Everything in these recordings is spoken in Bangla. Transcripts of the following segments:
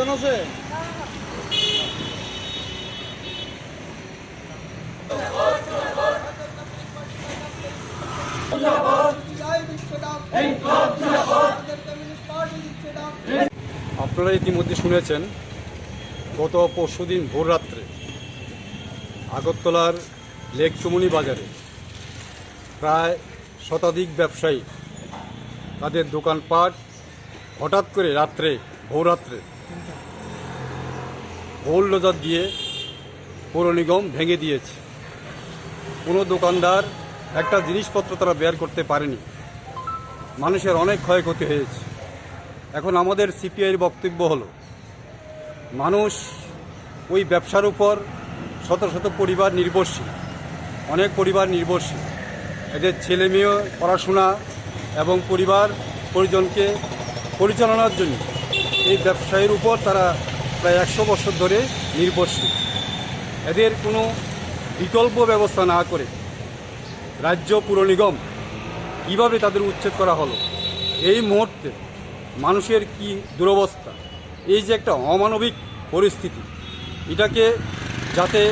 দোকান আছে আপনারা ইতিমধ্যে শুনেছেন, গত পরশুদিন ভোর রাত্রে আগরতলার লেক চুমনি বাজারে প্রায় শতাধিক ব্যবসায়ী তাদের দোকানপাট হঠাৎ করে রাত্রে ভোররাত্রে বোলডোজার দিয়ে পৌর নিগম ভেঙে দিয়েছে। কোনো দোকানদার একটা জিনিসপত্র তারা বের করতে পারেনি। মানুষের অনেক ক্ষয়ক্ষতি হয়েছে। এখন আমাদের সিপিআইয়ের বক্তব্য হলো, মানুষ ওই ব্যবসার উপর শত শত পরিবার নির্ভরশীল, অনেক পরিবার নির্ভরশীল। এদের ছেলে মেয়ে পড়াশোনা এবং পরিবার পরিজনকে পরিচালনার জন্য এই ব্যবসায়ের উপর তারা প্রায় একশো বছর ধরে নির্ভরশীল। এদের কোনো বিকল্প ব্যবস্থা না করে রাজ্য পুর নিগম কীভাবে তাদের উচ্ছেদ করা হলো, এই মুহূর্তে মানুষের কি দুরবস্থা, এই যে একটা অমানবিক পরিস্থিতি, এটাকে যাতে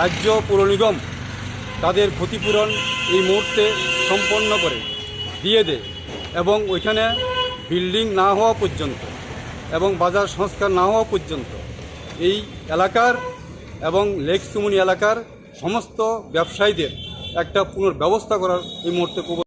রাজ্য পুর নিগম তাদের ক্ষতিপূরণ এই মুহূর্তে সম্পন্ন করে, দিয়ে দেয় এবং ওইখানে বিল্ডিং না হওয়া পর্যন্ত এবং বাজার সংস্কার না হওয়া পর্যন্ত এই এলাকার এবং লেক সুমনি এলাকার সমস্ত ব্যবসায়ীদের একটা পুনর্ব্যবস্থা করার এই মুহূর্তে